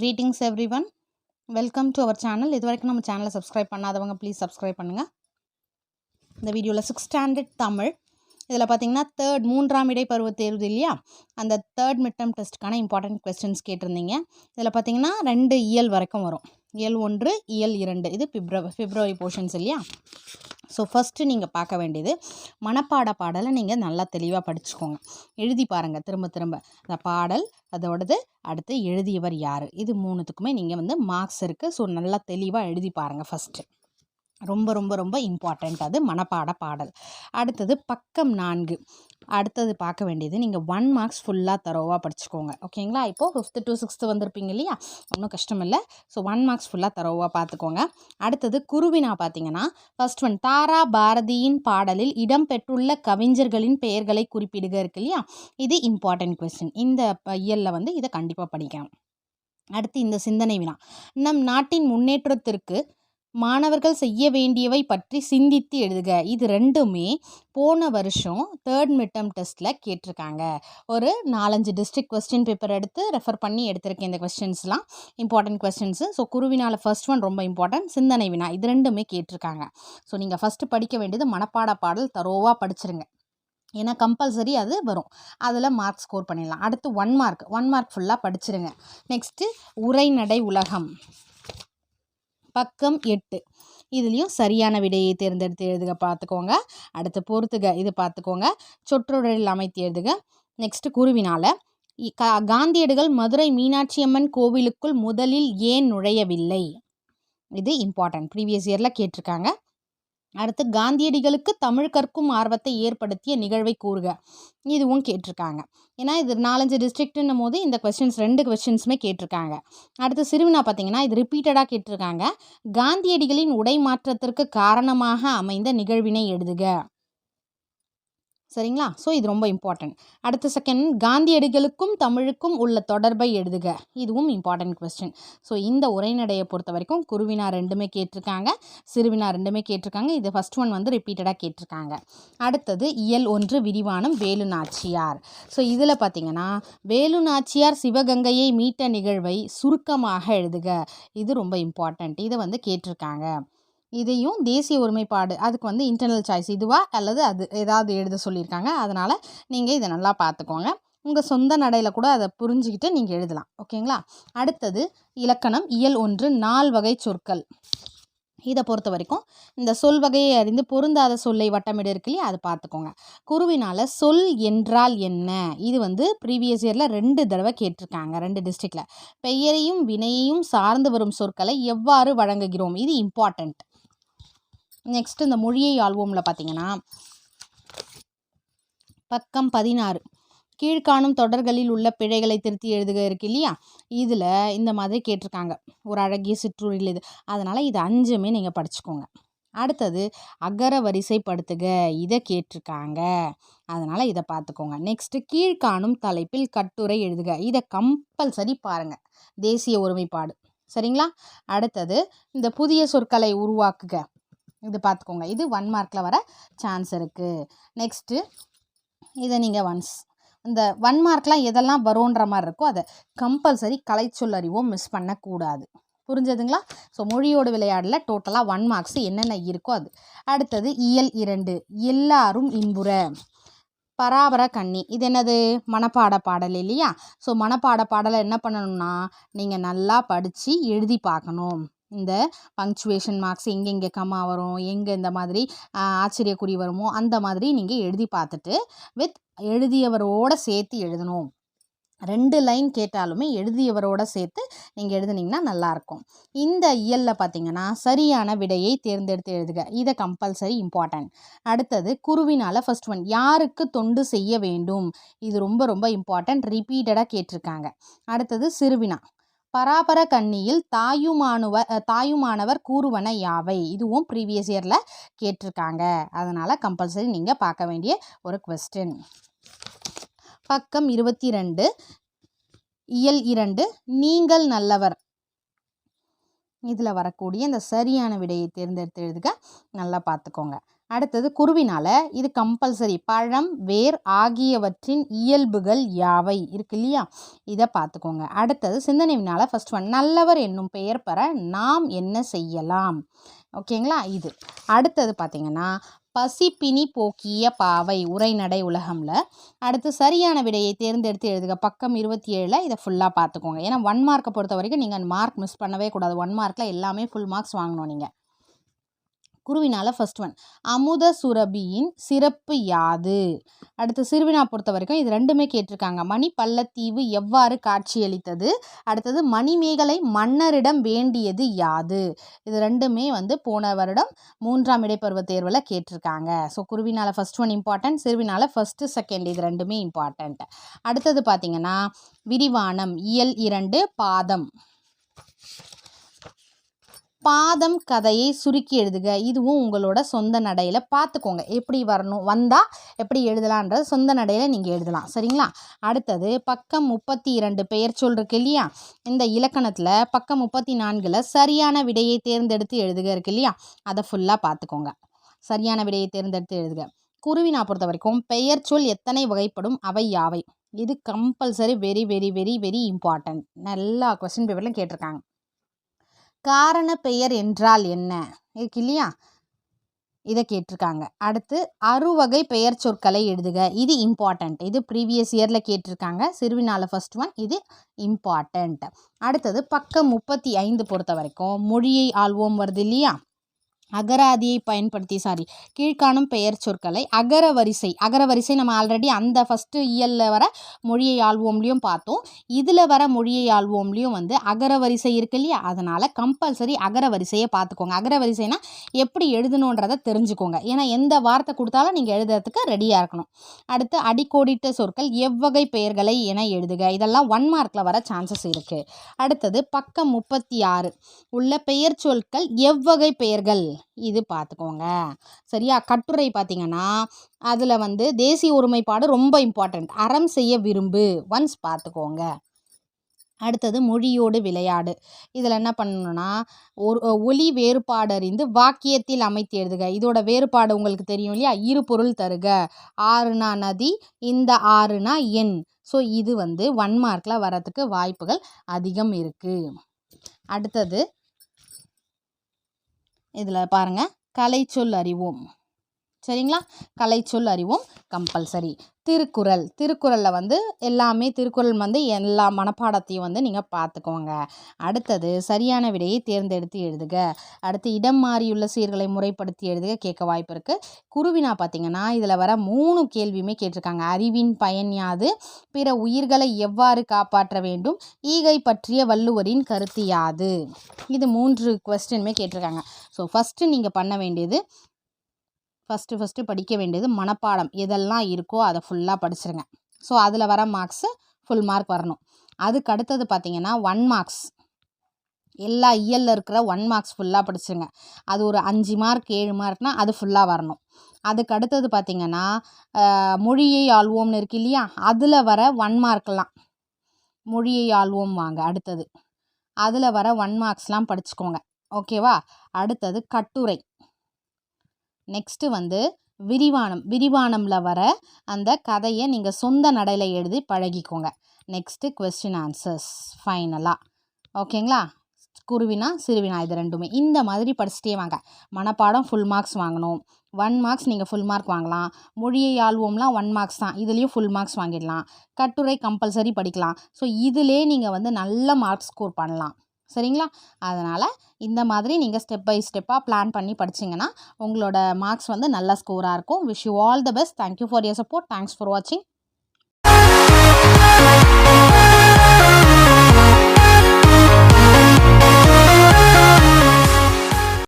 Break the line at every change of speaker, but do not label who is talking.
Greetings everyone welcome to our channel இது வரைக்கும் நம்ம சேனலை சப்ஸ்கிரைப் பண்ணாதவங்க ப்ளீஸ் சப்ஸ்கிரைப் பண்ணுங்கள் இந்த வீடியோவில் சிக்ஸ் ஸ்டாண்டர்ட் தமிழ். இதில் பார்த்தீங்கன்னா தேர்ட் மூன்றாம் இடை பருவ தேர்வு இல்லையா? அந்த தேர்ட் மிட்டம் டெஸ்ட்டுக்கான இம்பார்ட்டன்ட் கொஸ்டின்ஸ் கேட்டிருந்தீங்க. இதில் பார்த்தீங்கன்னா ரெண்டு இயல் வரைக்கும் வரும். இயல் ஒன்று இயல் இரண்டு. இது பிப்ரவரி பிப்ரவரி போர்ஷன்ஸ் இல்லையா? ஸோ ஃபஸ்ட்டு நீங்கள் பார்க்க வேண்டியது மனப்பாட பாடலை நீங்கள் நல்லா தெளிவாக படிச்சுக்கோங்க. எழுதி பாருங்கள் திரும்ப திரும்ப. அந்த பாடல் அதோடது அடுத்து எழுதியவர் யார்? இது மூணுத்துக்குமே நீங்கள் வந்து மார்க்ஸ் இருக்குது ஸோ நல்லா தெளிவாக எழுதி பாருங்கள் ஃபஸ்ட்டு ரொம்ப ரொம்ப ரொம்ப இம்பார்ட்டண்ட் அது மனப்பாட பாடல். அடுத்தது பக்கம் நான்கு. அடுத்தது பார்க்க வேண்டியது நீங்கள் ஒன் மார்க்ஸ் ஃபுல்லாக தரோவாக படிச்சுக்கோங்க. ஓகேங்களா இப்போது ஃபிஃப்த்து டு சிக்ஸ்த்து வந்திருப்பீங்க இல்லையா? ஒன்றும் கஷ்டம் இல்லை. ஸோ ஒன் மார்க்ஸ் ஃபுல்லாக தரோவாக பார்த்துக்கோங்க. அடுத்தது குருவினா பார்த்தீங்கன்னா ஃபஸ்ட் ஒன் தாரா பாரதியின் பாடலில் இடம்பெற்றுள்ள கவிஞர்களின் பெயர்களை குறிப்பிடுக இருக்கு இல்லையா? இது இம்பார்ட்டன்ட் கொஸ்டின் இந்த இயலில் வந்து இதை கண்டிப்பாக படிக்கணும் அடுத்து இந்த சிந்தனை வினா. நம் நாட்டின் முன்னேற்றத்திற்கு மாணவர்கள் செய்ய வேண்டியவை பற்றி சிந்தித்து எழுதுக. இது ரெண்டுமே போன வருஷம் தேர்ட் மிட்டம் டெஸ்ட்டில் கேட்டிருக்காங்க. ஒரு நாலஞ்சு டிஸ்ட்ரிக் கொஸ்டின் பேப்பர் எடுத்து ரெஃபர் பண்ணி எடுத்திருக்கேன் இந்த கொஸ்டின்ஸ்லாம் இம்பார்ட்டன்ட் கொஸ்டின்ஸு ஸோ குருவினால் ஃபர்ஸ்ட் ஒன் ரொம்ப இம்பார்ட்டன்ட் சிந்தனை வினா. இது ரெண்டுமே கேட்டிருக்காங்க. ஸோ நீங்கள் ஃபஸ்ட்டு படிக்க வேண்டியது மனப்பாட பாடல் தரோவாக படிச்சிருங்க. ஏன்னா கம்பல்சரி அது வரும். அதில் மார்க் ஸ்கோர் பண்ணிடலாம். அடுத்து ஒன் மார்க் ஒன் மார்க் ஃபுல்லாக படிச்சிருங்க. நெக்ஸ்ட்டு உரைநடை உலகம். பக்கம் எட்டு. இதுலேயும் சரியான விடையை தேர்ந்தெடுத்து எழுதுக பார்த்துக்கோங்க. அடுத்து பொறுத்துக இது பார்த்துக்கோங்க. சொற்றொடரில் அமைத்து எழுதுக. நெக்ஸ்ட்டு குருவினால் காந்தியடிகள் மதுரை மீனாட்சி அம்மன் கோவிலுக்குள் முதலில் ஏன் நுழையவில்லை? இது இம்பார்ட்டன்ட் ப்ரீவியஸ் இயரில் கேட்டிருக்காங்க. அடுத்து காந்தியடிகளுக்கு தமிழ் கற்கும் ஆர்வத்தை ஏற்படுத்திய நிகழ்வை கூறுக. இதுவும் கேட்டிருக்காங்க. ஏன்னா இது நாலஞ்சு டிஸ்ட்ரிக்ட்னும் போது இந்த கொஸ்டின்ஸ் ரெண்டு கொஸ்டின்ஸுமே கேட்டிருக்காங்க. அடுத்து சிறுவினா பார்த்தீங்கன்னா இது ரிப்பீட்டடாக கேட்டிருக்காங்க. காந்தியடிகளின் உடை மாற்றத்திற்கு காரணமாக அமைந்த நிகழ்வினை எழுதுக. சரிங்களா? ஸோ இது ரொம்ப இம்பார்ட்டன்ட் அடுத்த செகண்ட் காந்தியடிகளுக்கும் தமிழுக்கும் உள்ள தொடர்பை எழுதுக. இதுவும் இம்பார்ட்டன்ட் கொஸ்டின் ஸோ இந்த உரைநடையை பொறுத்த வரைக்கும் குருவினா ரெண்டுமே கேட்டிருக்காங்க சிறுவினா ரெண்டுமே கேட்டிருக்காங்க. இது ஃபஸ்ட் ஒன் வந்து ரிப்பீட்டடாக கேட்டிருக்காங்க. அடுத்தது இயல் ஒன்று விரிவானம் வேலு நாச்சியார். ஸோ இதில் பார்த்தீங்கன்னா வேலு நாச்சியார் சிவகங்கையை மீட்ட நிகழ்வை சுருக்கமாக எழுதுக. இது ரொம்ப இம்பார்ட்டண்ட் இதை வந்து கேட்டிருக்காங்க. இதையும் தேசிய ஒருமைப்பாடு அதுக்கு வந்து இன்டர்னல் சாய்ஸ் இதுவா அல்லது அது ஏதாவது எழுத சொல்லியிருக்காங்க. அதனால் நீங்கள் இதை நல்லா பார்த்துக்கோங்க. உங்கள் சொந்த நடையில் கூட அதை புரிஞ்சுக்கிட்டு நீங்கள் எழுதலாம். ஓகேங்களா? அடுத்தது இலக்கணம் இயல் ஒன்று நால் வகை சொற்கள். இதை பொறுத்த வரைக்கும் இந்த சொல் வகையை அறிந்து பொருந்தாத சொல்லை வட்டமிடு இருக்கு இல்லையா? அதை பார்த்துக்கோங்க. குருவினால் சொல் என்றால் என்ன? இது வந்து ப்ரீவியஸ் இயரில் ரெண்டு தடவை கேட்டிருக்காங்க ரெண்டு டிஸ்ட்ரிக்டில் பெயரையும் வினையையும் சார்ந்து வரும் சொற்களை எவ்வாறு வழங்குகிறோம்? இது இம்பார்ட்டண்ட் நெக்ஸ்ட் இந்த மொழியை ஆல்பமில் பார்த்தீங்கன்னா பக்கம் பதினாறு. கீழ்காணும் தொடர்களில் உள்ள பிழைகளை திருத்தி எழுதுக இருக்கு இல்லையா? இதில் இந்த மாதிரி கேட்டிருக்காங்க. ஒரு அழகிய சிற்றூரில் இது. அதனால் இது அஞ்சுமே நீங்கள் படிச்சுக்கோங்க. அடுத்தது அகர வரிசைப்படுத்துக. இதை கேட்டிருக்காங்க. அதனால் இதை பார்த்துக்கோங்க. நெக்ஸ்ட்டு கீழ்காணும் தலைப்பில் கட்டுரை எழுதுக. இதை கம்பல்சரி பாருங்கள் தேசிய ஒருமைப்பாடு. சரிங்களா? அடுத்தது இந்த புதிய சொற்களை உருவாக்குக. இது பார்த்துக்கோங்க. இது ஒன் மார்க்கில் வர சான்ஸ் இருக்குது நெக்ஸ்ட்டு இதை நீங்கள் ஒன்ஸ் இந்த ஒன் மார்க்லாம் எதெல்லாம் வரும்ன்ற மாதிரி இருக்கோ அதை கம்பல்சரி கலைச்சொல் அறிவும் மிஸ் பண்ணக்கூடாது. புரிஞ்சதுங்களா? ஸோ மொழியோடு விளையாடல டோட்டலாக ஒன் மார்க்ஸ் என்னென்ன இருக்கோ அது. அடுத்தது இயல் இரண்டு எல்லாரும் இன்புற பராபர கண்ணி. இது என்னது? மனப்பாட பாடல் இல்லையா? ஸோ மனப்பாட பாடலை என்ன பண்ணணும்னா நீங்கள் நல்லா படித்து எழுதி பார்க்கணும். இந்த பங்க்சுவேஷன் மார்க்ஸ் எங்கெங்கே கம்மா வரும் எங்கே இந்த மாதிரி ஆச்சரியக்குறி வருமோ அந்த மாதிரி நீங்கள் எழுதி பார்த்துட்டு வித் எழுதியவரோட சேர்த்து எழுதணும். ரெண்டு லைன் கேட்டாலுமே எழுதியவரோட சேர்த்து நீங்கள் எழுதுனீங்கன்னா நல்லாயிருக்கும். இந்த இயலில் பார்த்தீங்கன்னா சரியான விடையை தேர்ந்தெடுத்து எழுதுக. இதை கம்பல்சரி இம்பார்ட்டன்ட் அடுத்தது குருவினால் ஃபர்ஸ்ட் ஒன் யாருக்கு தொண்டு செய்ய வேண்டும்? இது ரொம்ப ரொம்ப இம்பார்ட்டன்ட் ரிப்பீட்டடாக கேட்டிருக்காங்க. அடுத்தது சிறுவினா. பராபர கண்ணியில் தாயுமானுவ தாயுமானவர் கூறுவன யாவை? இதுவும் ப்ரீவியஸ் இயரில் கேட்டிருக்காங்க. அதனால் கம்பல்சரி நீங்கள் பார்க்க வேண்டிய ஒரு கொஸ்டின் பக்கம் இருபத்தி ரெண்டு இயல் இரண்டு. நீங்கள் நல்லவர். இதில் வரக்கூடிய இந்த சரியான விடையை தேர்ந்தெடுத்து எழுதுக. நல்லா பார்த்துக்கோங்க. அடுத்தது குருவினால் இது கம்பல்சரி பழம் வேர் ஆகியவற்றின் இயல்புகள் யாவை? இருக்கு இல்லையா? இதை பார்த்துக்கோங்க. அடுத்தது சிந்தனைவினால் ஃபர்ஸ்ட் ஒன் நல்லவர் என்னும் பெயர் பெற நாம் என்ன செய்யலாம்? ஓகேங்களா? இது. அடுத்தது பார்த்தீங்கன்னா பசிப்பினி போக்கிய பாவை உரைநடை உலகம்ல. அடுத்து சரியான விடையை தேர்ந்தெடுத்து எழுதுக. பக்கம் இருபத்தி ஏழில் இதை ஃபுல்லாக பார்த்துக்கோங்க. ஏன்னா ஒன் மார்க்கை பொறுத்த வரைக்கும் நீங்கள் மார்க் மிஸ் பண்ணவே கூடாது. ஒன் மார்க்கில் எல்லாமே ஃபுல் மார்க்ஸ் வாங்கணும் நீங்கள் குருவினால ஃபர்ஸ்ட் ஒன் அமுத சுரபியின் சிறப்பு யாது? அடுத்து சிறுவினா பொறுத்த வரைக்கும் இது ரெண்டுமே கேட்டிருக்காங்க. மணி பள்ளத்தீவு எவ்வாறு காட்சியளித்தது? அடுத்தது மணிமேகலை மன்னரிடம் வேண்டியது யாது? இது ரெண்டுமே வந்து போன வருடம் மூன்றாம் இடைப்பருவ தேர்வில் கேட்டிருக்காங்க. ஸோ குருவினால ஃபர்ஸ்ட் ஒன் இம்பார்ட்டன்ட் சிறுவினால ஃபஸ்ட்டு செகண்ட் இது ரெண்டுமே இம்பார்ட்டண்ட் அடுத்தது பார்த்திங்கன்னா விரிவானம் இயல் இரண்டு பாதம். பாதம் கதையை சுருக்கி எழுதுக. இதுவும் உங்களோட சொந்த நடையில் பார்த்துக்கோங்க எப்படி வரணும் வந்தால் எப்படி எழுதலான்றது சொந்த நடையில் நீங்கள் எழுதலாம். சரிங்களா? அடுத்தது பக்கம் முப்பத்தி இரண்டு பெயர் சொல் இருக்கு இல்லையா? இந்த இலக்கணத்தில் பக்கம் முப்பத்தி நான்கில் சரியான விடையை தேர்ந்தெடுத்து எழுதுக இருக்கு இல்லையா? அதை ஃபுல்லாக பார்த்துக்கோங்க சரியான விடையை தேர்ந்தெடுத்து எழுதுக. குருவினா பொறுத்த வரைக்கும் பெயர் சொல் எத்தனை வகைப்படும் அவை யாவை? இது compulsory very very very very important எல்லா கொஸ்டின் பேப்பர்லையும் கேட்டிருக்காங்க. காரண பெயர் என்றால் என்ன? இருக்கு இல்லையா? இதை கேட்டிருக்காங்க. அடுத்து அறுவகை பெயர் சொற்களை எழுதுக. இது இம்பார்ட்டண்ட் இது ப்ரீவியஸ் இயரில் கேட்டிருக்காங்க. சிறுவினால ஃபஸ்ட் ஒன் இது இம்பார்ட்டண்ட் அடுத்தது பக்கம் முப்பத்தி ஐந்து பொறுத்த வரைக்கும் மொழியை ஆள்வோம் வருது இல்லையா? அகராதியை பயன்படுத்தி சாரி கீழ்காணும் பெயர் சொற்களை அகர வரிசை அகர வரிசை நம்ம ஆல்ரெடி அந்த ஃபஸ்ட்டு இயலில் வர மொழியை ஆள்வோம்லேயும் பார்த்தோம். இதில் வர மொழியை ஆள்வோம்லேயும் வந்து அகர வரிசை இருக்கு இல்லையா? அதனால் கம்பல்சரி அகர வரிசையை பார்த்துக்கோங்க. அகர வரிசைனா எப்படி எழுதணுன்றதை தெரிஞ்சுக்கோங்க. ஏன்னா எந்த வார்த்தை கொடுத்தாலும் நீங்கள் எழுதுறதுக்கு ரெடியாக இருக்கணும். அடுத்து அடிக்கோடிட்ட சொற்கள் எவ்வகை பெயர்களை என எழுதுக. இதெல்லாம் ஒன் மார்க்கில் வர சான்சஸ் இருக்குது அடுத்தது பக்கம் முப்பத்தி ஆறு. உள்ள பெயர் சொற்கள் எவ்வகை பெயர்கள்? இது பார்த்துக்கோங்க சரியா? கட்டுரை பார்த்தீங்கன்னா அதில் வந்து தேசிய ஒருமைப்பாடு ரொம்ப இம்பார்ட்டண்ட் அறம் செய்ய விரும்பு. ஒன்ஸ் பார்த்துக்கோங்க அடுத்தது மொழியோடு விளையாடு. இதில் என்ன பண்ணணும்னா ஒரு ஒலி வேறுபாடு அறிந்து வாக்கியத்தில் அமைத்து எழுதுக. இதோட வேறுபாடு உங்களுக்கு தெரியும் இல்லையா? இரு பொருள் தருக. ஆறுனா நதி இந்த ஆறுனா எண். ஸோ இது வந்து ஒன் மார்க்கில் வரத்துக்கு வாய்ப்புகள் அதிகம் இருக்குது அடுத்தது இதில் பாருங்கள் கலைச்சொல் அறிவோம். சரிங்களா? கலைச்சொல் அறிவும் கம்பல்சரி. திருக்குறள். திருக்குறளில் வந்து எல்லாமே திருக்குறள் வந்து எல்லா மனப்பாடத்தையும் வந்து நீங்கள் பார்த்துக்கோங்க அடுத்தது சரியான விடையை தேர்ந்தெடுத்து எழுதுக. அடுத்து இடம் மாறியுள்ள சீர்களை முறைப்படுத்தி எழுதுக. கேட்க வாய்ப்பு இருக்குது குருவினா பார்த்தீங்கன்னா இதில் வர மூணு கேள்வியுமே கேட்டிருக்காங்க. அறிவின் பயன் யாது? பிற உயிர்களை எவ்வாறு காப்பாற்ற வேண்டும்? ஈகை பற்றிய வள்ளுவரின் கருத்து யாது? இது மூன்று கொஸ்டினுமே கேட்டிருக்காங்க. ஸோ ஃபஸ்ட்டு நீங்கள் பண்ண வேண்டியது ஃபஸ்ட்டு ஃபஸ்ட்டு படிக்க வேண்டியது மனப்பாடம். எதெல்லாம் இருக்கோ அதை ஃபுல்லாக படிச்சிருங்க. ஸோ அதில் வர மார்க்ஸு ஃபுல் மார்க் வரணும். அதுக்கு அடுத்தது பார்த்தீங்கன்னா ஒன் மார்க்ஸ் எல்லா இயலில் இருக்கிற ஒன் மார்க்ஸ் ஃபுல்லாக படிச்சிருங்க. அது ஒரு அஞ்சு மார்க் ஏழு மார்க்னால் அது ஃபுல்லாக வரணும். அதுக்கு அடுத்தது பார்த்திங்கன்னா மொழியை ஆள்வோம்னு இருக்கு இல்லையா? அதில் வர ஒன் மார்க்லாம் மொழியை ஆள்வோம் வாங்க அடுத்தது. அதில் வர ஒன் மார்க்ஸ்லாம் படிச்சுக்கோங்க. ஓகேவா அடுத்தது கட்டுரை. நெக்ஸ்ட்டு வந்து விரிவானம். விரிவானம்ல வர அந்த கதையை நீங்கள் சொந்த நடையில் எழுதி பழகிக்கோங்க. நெக்ஸ்ட்டு கொஸ்டின் ஆன்சர்ஸ் ஃபைனலாக ஓகேங்களா குருவினா சிறுவினா இது ரெண்டுமே. இந்த மாதிரி படிச்சுட்டே வாங்க. மனப்பாடம் ஃபுல் மார்க்ஸ் வாங்கணும். ஒன் மார்க்ஸ் நீங்கள் ஃபுல் மார்க் வாங்கலாம். மொழியை ஆள்வோம்லாம் ஒன் மார்க்ஸ் தான். இதுலேயும் ஃபுல் மார்க்ஸ் வாங்கிடலாம். கட்டுரை கம்பல்சரி படிக்கலாம். ஸோ இதிலே நீங்கள் வந்து நல்ல மார்க் ஸ்கோர் பண்ணலாம். சரிங்களா? அதனால் இந்த மாதிரி நீங்கள் ஸ்டெப் பை ஸ்டெப்பாக பிளான் பண்ணி படிச்சிங்கன்னா உங்களோட மார்க்ஸ் வந்து நல்ல ஸ்கோராக இருக்கும். Wish you all the best thank you for your support thanks for வாட்சிங்